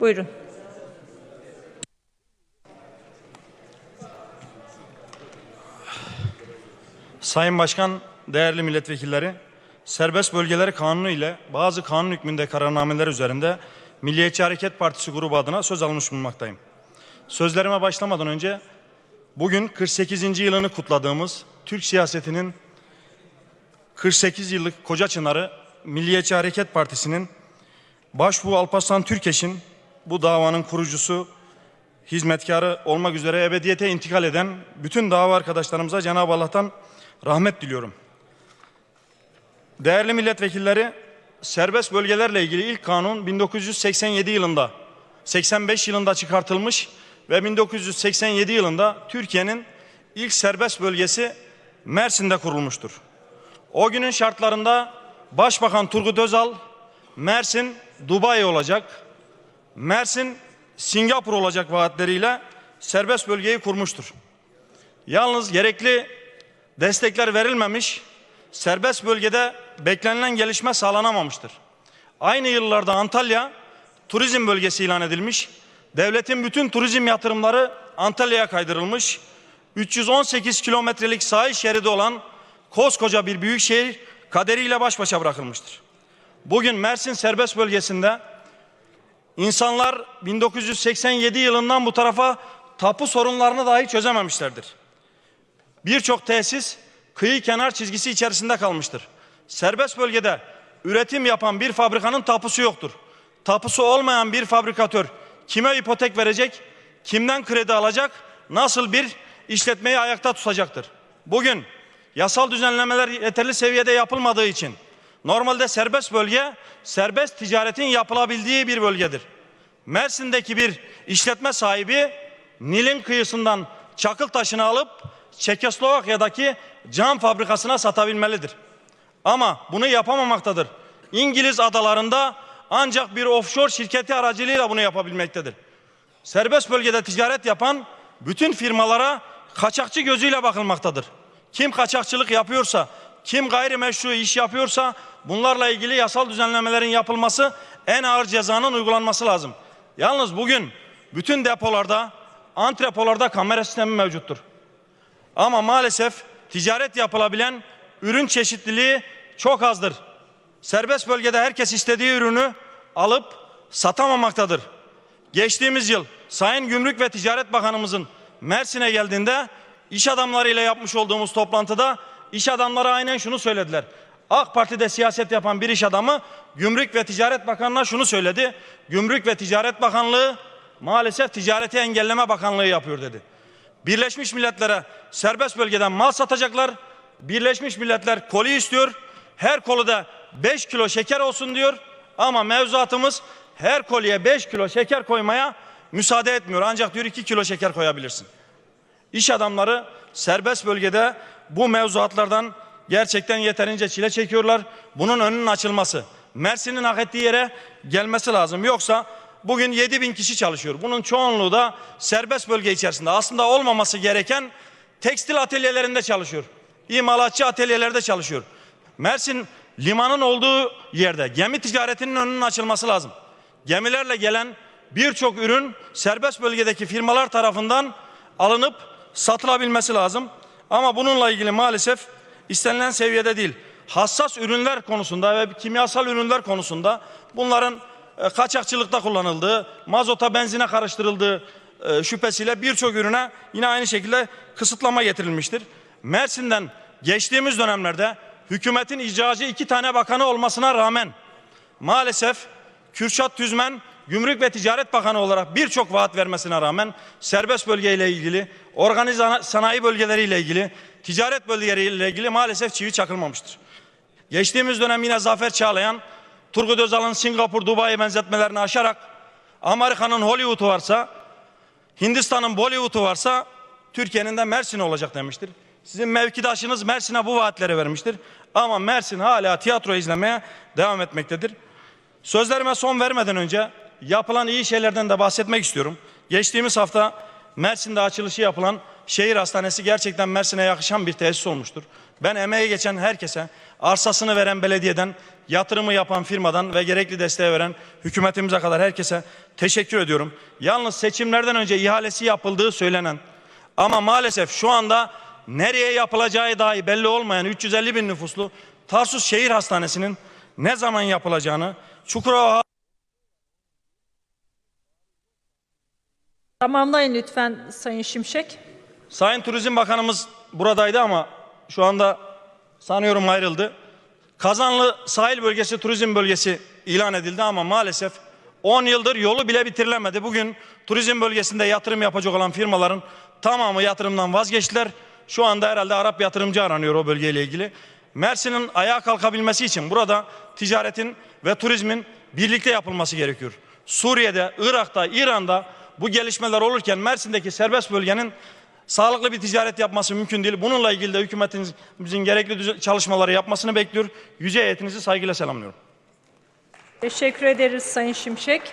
Buyurun. Sayın Başkan, değerli milletvekilleri, serbest bölgeleri kanunu ile bazı kanun hükmünde kararnameler üzerinde Milliyetçi Hareket Partisi grubu adına söz almış bulunmaktayım. Sözlerime başlamadan önce bugün 48. yılını kutladığımız Türk siyasetinin 48 yıllık Koca Çınarı Milliyetçi Hareket Partisi'nin Başbuğ Alparslan Türkeş'in bu davanın kurucusu, hizmetkarı olmak üzere ebediyete intikal eden bütün dava arkadaşlarımıza Cenab-ı Allah'tan rahmet diliyorum. Değerli milletvekilleri, serbest bölgelerle ilgili ilk kanun 1987 yılında, 85 yılında çıkartılmış ve 1987 yılında Türkiye'nin ilk serbest bölgesi Mersin'de kurulmuştur. O günün şartlarında Başbakan Turgut Özal, Mersin Dubai olacak, Mersin Singapur olacak vaatleriyle serbest bölgeyi kurmuştur. Yalnız gerekli destekler verilmemiş, serbest bölgede beklenilen gelişme sağlanamamıştır. Aynı yıllarda Antalya turizm bölgesi ilan edilmiş, devletin bütün turizm yatırımları Antalya'ya kaydırılmış, 318 kilometrelik sahil şeridi olan koskoca bir büyük şehir kaderiyle baş başa bırakılmıştır. Bugün Mersin serbest bölgesinde insanlar 1987 yılından bu tarafa tapu sorunlarını dahi çözememişlerdir. Birçok tesis kıyı kenar çizgisi içerisinde kalmıştır. Serbest bölgede üretim yapan bir fabrikanın tapusu yoktur. Tapusu olmayan bir fabrikatör kime ipotek verecek, kimden kredi alacak, nasıl bir işletmeyi ayakta tutacaktır? Bugün yasal düzenlemeler yeterli seviyede yapılmadığı için normalde serbest bölge serbest ticaretin yapılabildiği bir bölgedir. Mersin'deki bir işletme sahibi Nil'in kıyısından çakıl taşını alıp Çekoslovakya'daki cam fabrikasına satabilmelidir. Ama bunu yapamamaktadır. İngiliz adalarında ancak bir offshore şirketi aracılığıyla bunu yapabilmektedir. Serbest bölgede ticaret yapan bütün firmalara kaçakçı gözüyle bakılmaktadır. Kim kaçakçılık yapıyorsa, kim gayrimeşru iş yapıyorsa bunlarla ilgili yasal düzenlemelerin yapılması en ağır cezanın uygulanması lazım. Yalnız bugün bütün depolarda, antrepolarda kamera sistemi mevcuttur. Ama maalesef ticaret yapılabilen ürün çeşitliliği çok azdır. Serbest bölgede herkes istediği ürünü alıp satamamaktadır. Geçtiğimiz yıl Sayın Gümrük ve Ticaret Bakanımızın Mersin'e geldiğinde iş adamlarıyla yapmış olduğumuz toplantıda iş adamları aynen şunu söylediler. AK Parti'de siyaset yapan bir iş adamı Gümrük ve Ticaret Bakanı'na şunu söyledi. Gümrük ve Ticaret Bakanlığı maalesef ticareti engelleme bakanlığı yapıyor dedi. Birleşmiş Milletler'e serbest bölgeden mal satacaklar. Birleşmiş Milletler koli istiyor. Her koluda 5 kilo şeker olsun diyor. Ama mevzuatımız her koliye 5 kilo şeker koymaya müsaade etmiyor. Ancak diyor 2 kilo şeker koyabilirsin. İş adamları serbest bölgede bu mevzuatlardan gerçekten yeterince çile çekiyorlar. Bunun önünün açılması, Mersin'in hak ettiği yere gelmesi lazım. Yoksa bugün 7 bin kişi çalışıyor. Bunun çoğunluğu da serbest bölge içerisinde. Aslında olmaması gereken tekstil atölyelerinde çalışıyor. İmalatçı atölyelerde çalışıyor. Mersin limanın olduğu yerde gemi ticaretinin önünün açılması lazım. Gemilerle gelen birçok ürün serbest bölgedeki firmalar tarafından alınıp satılabilmesi lazım. Ama bununla ilgili maalesef istenilen seviyede değil. Hassas ürünler konusunda ve kimyasal ürünler konusunda bunların e, kaçakçılıkta kullanıldığı, mazota benzine karıştırıldığı e, şüphesiyle birçok ürüne yine aynı şekilde kısıtlama getirilmiştir. Mersin'den geçtiğimiz dönemlerde hükümetin icracı iki tane bakanı olmasına rağmen maalesef Kürşat Tüzmen Gümrük ve Ticaret Bakanı olarak birçok vaat vermesine rağmen serbest bölgeyle ilgili, organize sanayi bölgeleriyle ilgili, ticaret bölgeleriyle ilgili maalesef çivi çakılmamıştır. Geçtiğimiz dönem yine Zafer Çağlayan, Turgut Özal'ın Singapur, Dubai benzetmelerini aşarak Amerika'nın Hollywood'u varsa, Hindistan'ın Bollywood'u varsa Türkiye'nin de Mersin olacak demiştir. Sizin mevkidaşınız Mersin'e bu vaatleri vermiştir. Ama Mersin hala tiyatro izlemeye devam etmektedir. Sözlerime son vermeden önce yapılan iyi şeylerden de bahsetmek istiyorum. Geçtiğimiz hafta Mersin'de açılışı yapılan şehir hastanesi gerçekten Mersin'e yakışan bir tesis olmuştur. Ben emeği geçen herkese, arsasını veren belediyeden yatırımı yapan firmadan ve gerekli desteği veren hükümetimize kadar herkese teşekkür ediyorum. Yalnız seçimlerden önce ihalesi yapıldığı söylenen ama maalesef şu anda nereye yapılacağı dahi belli olmayan 350 bin nüfuslu Tarsus Şehir Hastanesi'nin ne zaman yapılacağını, Çukurova Tamamlayın lütfen Sayın Şimşek. Sayın Turizm Bakanımız buradaydı ama şu anda sanıyorum ayrıldı. Kazanlı sahil bölgesi turizm bölgesi ilan edildi ama maalesef 10 yıldır yolu bile bitirilemedi. Bugün turizm bölgesinde yatırım yapacak olan firmaların tamamı yatırımdan vazgeçtiler. Şu anda herhalde Arap yatırımcı aranıyor o bölgeyle ilgili. Mersin'in ayağa kalkabilmesi için burada ticaretin ve turizmin birlikte yapılması gerekiyor. Suriye'de, Irak'ta, İran'da bu gelişmeler olurken Mersin'deki serbest bölgenin sağlıklı bir ticaret yapması mümkün değil. Bununla ilgili de hükümetimizin gerekli çalışmaları yapmasını bekliyor. Yüce heyetinizi saygıyla selamlıyorum. Teşekkür ederiz Sayın Şimşek.